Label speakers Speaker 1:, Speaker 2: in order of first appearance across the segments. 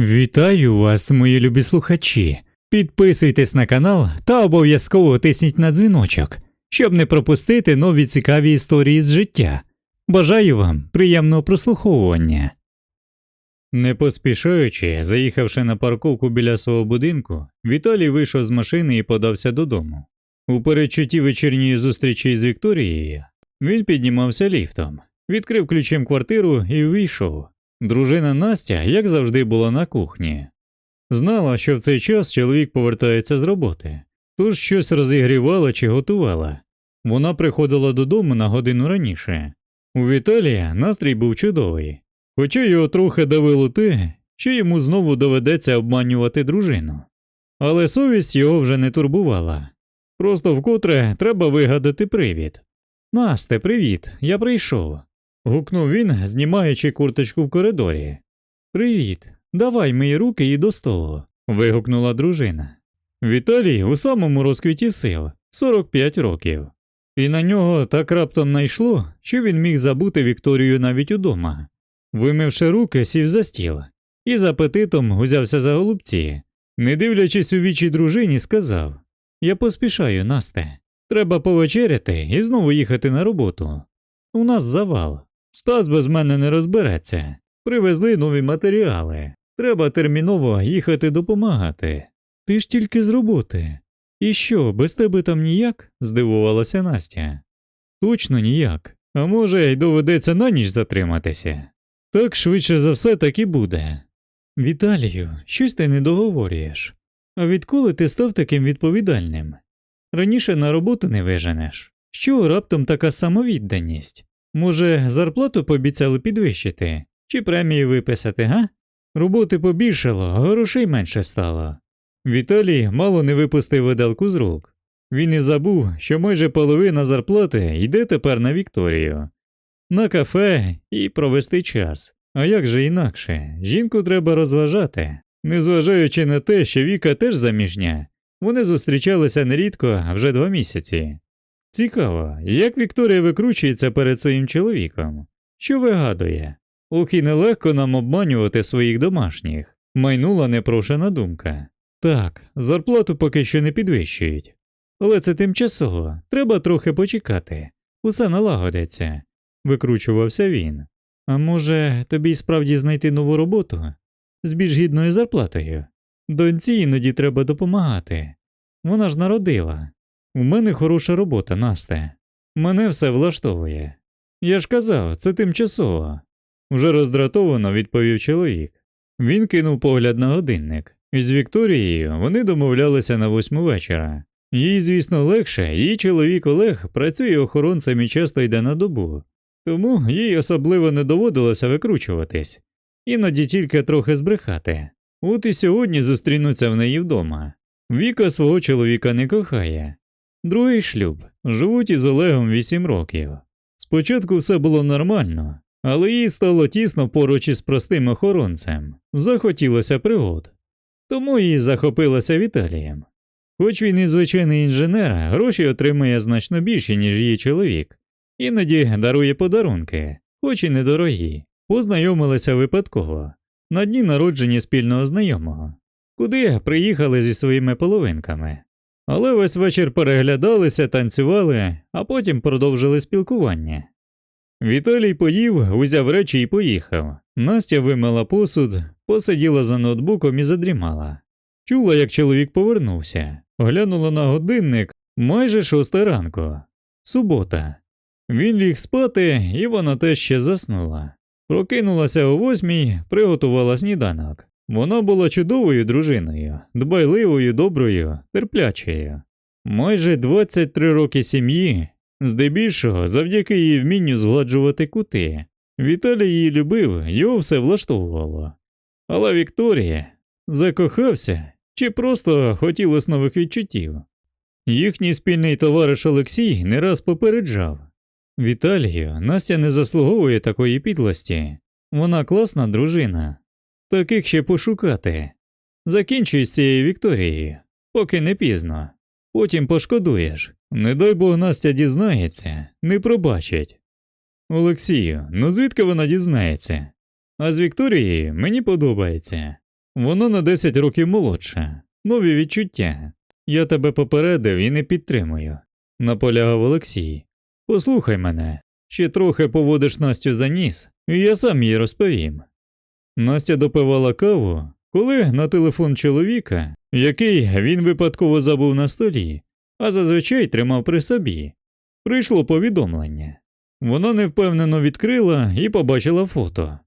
Speaker 1: Вітаю вас, мої любі слухачі. Підписуйтесь на канал та обов'язково тисніть на дзвіночок, щоб не пропустити нові цікаві історії з життя. Бажаю вам приємного прослуховування. Не поспішаючи, заїхавши на парковку біля свого будинку, Віталій вийшов з машини і подався додому. У передчутті вечірньої зустрічі з Вікторією він піднімався ліфтом, відкрив ключем квартиру і увійшов. Дружина Настя, як завжди, була на кухні. Знала, що в цей час чоловік повертається з роботи, тож щось розігрівала чи готувала. Вона приходила додому на годину раніше. У Віталія настрій був чудовий, хоча його трохи давило те, що йому знову доведеться обманювати дружину. Але совість його вже не турбувала. Просто вкотре треба вигадати привід. Насте, привіт, я прийшов. Гукнув він, знімаючи курточку в коридорі. Привіт, давай мої руки і до столу. вигукнула дружина. Віталій у самому розквіті сил 45 років. І на нього так раптом найшло, що він міг забути Вікторію навіть удома. Вимивши руки, сів за стіл і з апетитом узявся за голубці. Не дивлячись у вічі дружині, сказав Я поспішаю, Насте. Треба повечеряти і знову їхати на роботу. У нас завал. Стас без мене не розбереться. Привезли нові матеріали. Треба терміново їхати допомагати. Ти ж тільки з роботи. І що, без тебе там ніяк? здивувалася Настя. Точно ніяк. А може, й доведеться на ніч затриматися. Так швидше за все так і буде. Віталію, щось ти не договорюєш. А відколи ти став таким відповідальним? Раніше на роботу не виженеш. Що раптом така самовідданість? Може, зарплату пообіцяли підвищити, чи премії виписати, га? Роботи побільшало, грошей менше стало. Віталій мало не випустив виделку з рук. Він і забув, що майже половина зарплати йде тепер на Вікторію. На кафе і провести час. А як же інакше? Жінку треба розважати, незважаючи на те, що Віка теж заміжня. Вони зустрічалися нерідко вже два місяці. Цікаво, як Вікторія викручується перед своїм чоловіком, що вигадує. Ох і нелегко нам обманювати своїх домашніх, майнула непрошена думка. Так, зарплату поки що не підвищують. Але це тимчасово, треба трохи почекати, усе налагодиться, викручувався він. А може, тобі справді знайти нову роботу з більш гідною зарплатою? Доньці іноді треба допомагати. Вона ж народила. У мене хороша робота, Насте. Мене все влаштовує. Я ж казав, це тимчасово. Вже роздратовано відповів чоловік. Він кинув погляд на годинник. З Вікторією вони домовлялися на восьму вечора. Їй, звісно, легше, її чоловік Олег працює охоронцем і часто йде на добу, тому їй особливо не доводилося викручуватись, іноді тільки трохи збрехати. От і сьогодні зустрінуться в неї вдома. Віка свого чоловіка не кохає. Другий шлюб живуть із Олегом вісім років. Спочатку все було нормально, але їй стало тісно поруч із простим охоронцем, захотілося пригод. Тому їй захопилася Віталієм. Хоч він і звичайний інженер, гроші отримує значно більше, ніж її чоловік, іноді дарує подарунки, хоч і недорогі. Познайомилися випадково на дні народження спільного знайомого, куди приїхали зі своїми половинками. Але весь вечір переглядалися, танцювали, а потім продовжили спілкування. Віталій поїв, узяв речі і поїхав. Настя вимила посуд, посиділа за ноутбуком і задрімала. Чула, як чоловік повернувся, глянула на годинник майже шоста ранку. Субота. Він ліг спати, і вона теж ще заснула. Прокинулася о восьмій, приготувала сніданок. Вона була чудовою дружиною, дбайливою, доброю, терплячою. Майже 23 роки сім'ї, здебільшого завдяки її вмінню згладжувати кути. Віталій її любив, його все влаштовувало. Але Вікторія закохався чи просто хотілося нових відчуттів. Їхній спільний товариш Олексій не раз попереджав Віталію, Настя не заслуговує такої підлості. Вона класна дружина. Таких ще пошукати. Закінчуй з цією Вікторією, поки не пізно. Потім пошкодуєш. Не дай Бог Настя дізнається, не пробачить. Олексію, ну звідки вона дізнається? А з Вікторією мені подобається. Вона на 10 років молодша, нові відчуття. Я тебе попередив і не підтримую, наполягав Олексій. Послухай мене, ще трохи поводиш Настю за ніс, і я сам їй розповім. Настя допивала каву, коли на телефон чоловіка, який він випадково забув на столі, а зазвичай тримав при собі, прийшло повідомлення. Вона невпевнено відкрила і побачила фото.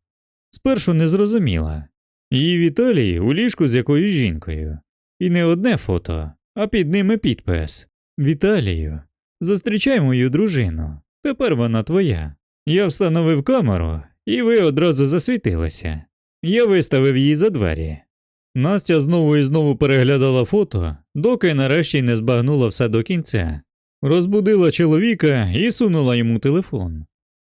Speaker 1: Спершу не зрозуміла. Її Віталій у ліжку з якоюсь жінкою. І не одне фото, а під ними підпис Віталію, зустрічай мою дружину. Тепер вона твоя. Я встановив камеру, і ви одразу засвітилися. Я виставив її за двері. Настя знову і знову переглядала фото, доки нарешті не збагнула все до кінця. Розбудила чоловіка і сунула йому телефон.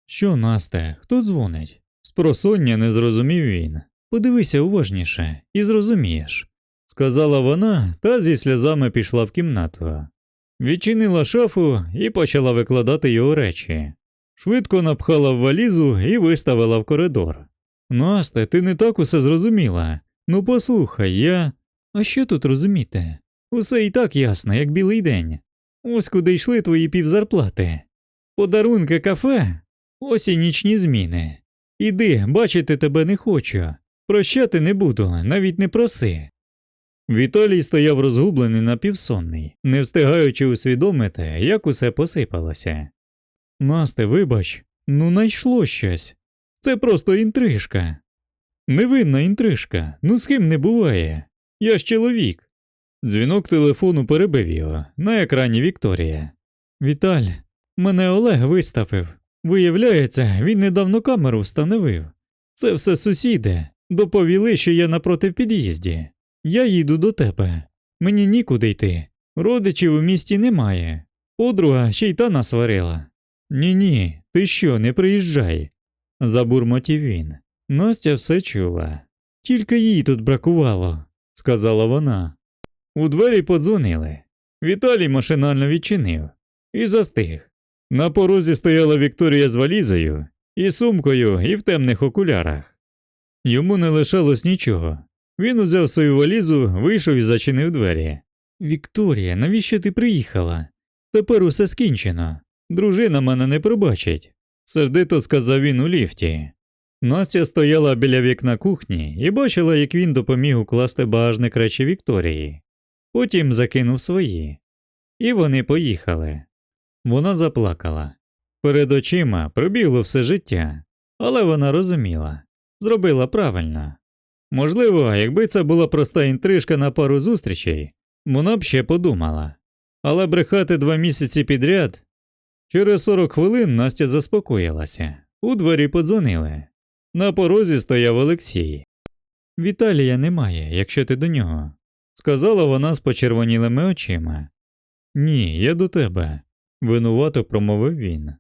Speaker 1: Що, Насте, хто дзвонить? Спросоння не зрозумів він. Подивися уважніше і зрозумієш, сказала вона та зі сльозами пішла в кімнату. Відчинила шафу і почала викладати його речі. Швидко напхала в валізу і виставила в коридор. Насте, ти не так усе зрозуміла. Ну послухай, я. А що тут розуміти? Усе і так ясно, як білий день. Ось куди йшли твої півзарплати. Подарунки кафе, ось і нічні зміни. Іди, бачити тебе не хочу. Прощати не буду, навіть не проси. Віталій стояв розгублений напівсонний, не встигаючи усвідомити, як усе посипалося. Насте, вибач, ну найшло щось. Це просто інтрижка. Невинна інтрижка, ну з ким не буває. Я ж чоловік. Дзвінок телефону перебив його на екрані Вікторія. Віталь, мене Олег виставив. Виявляється, він недавно камеру встановив. Це все сусіди. Доповіли, що я напроти в під'їзді. Я їду до тебе. Мені нікуди йти. Родичів у місті немає. Подруга ще й та насварила. Ні ні, ти що, не приїжджай, забурмотів він. Настя все чула. Тільки їй тут бракувало, сказала вона. У двері подзвонили. Віталій машинально відчинив і застиг. На порозі стояла Вікторія з валізою, і сумкою, і в темних окулярах. Йому не лишалось нічого. Він узяв свою валізу, вийшов і зачинив двері. Вікторія, навіщо ти приїхала? Тепер усе скінчено. Дружина мене не пробачить, сердито сказав він у ліфті. Настя стояла біля вікна кухні і бачила, як він допоміг укласти багажник речі Вікторії. Потім закинув свої. І вони поїхали. Вона заплакала. Перед очима пробігло все життя, але вона розуміла, зробила правильно. Можливо, якби це була проста інтрижка на пару зустрічей, вона б ще подумала. Але брехати два місяці підряд. Через 40 хвилин Настя заспокоїлася. У двері подзвонили. На порозі стояв Олексій. Віталія немає, якщо ти до нього, сказала вона з почервонілими очима. Ні, я до тебе, винувато промовив він.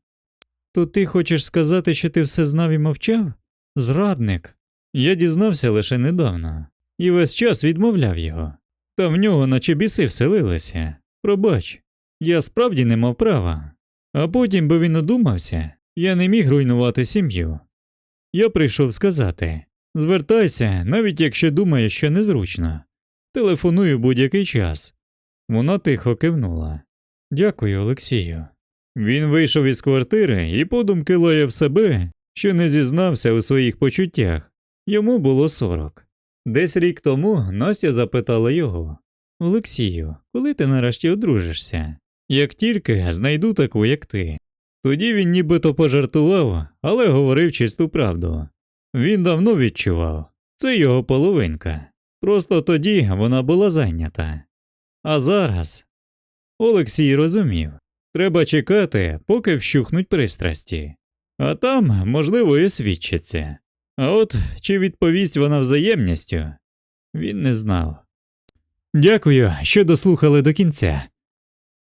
Speaker 1: То ти хочеш сказати, що ти все знав і мовчав? Зрадник. Я дізнався лише недавно і весь час відмовляв його. Та в нього наче біси вселилися. Пробач, я справді не мав права. А потім би він одумався, я не міг руйнувати сім'ю. Я прийшов сказати звертайся, навіть якщо думаєш, що незручно. Телефоную будь-який час. Вона тихо кивнула. Дякую, Олексію. Він вийшов із квартири і подумки лаяв себе, що не зізнався у своїх почуттях. Йому було сорок. Десь рік тому Настя запитала його Олексію, коли ти нарешті одружишся? Як тільки знайду таку, як ти. Тоді він нібито пожартував, але говорив чисту правду. Він давно відчував це його половинка. Просто тоді вона була зайнята. А зараз Олексій розумів треба чекати, поки вщухнуть пристрасті, а там, можливо, і свідчиться. А от чи відповість вона взаємністю, він не знав. Дякую, що дослухали до кінця.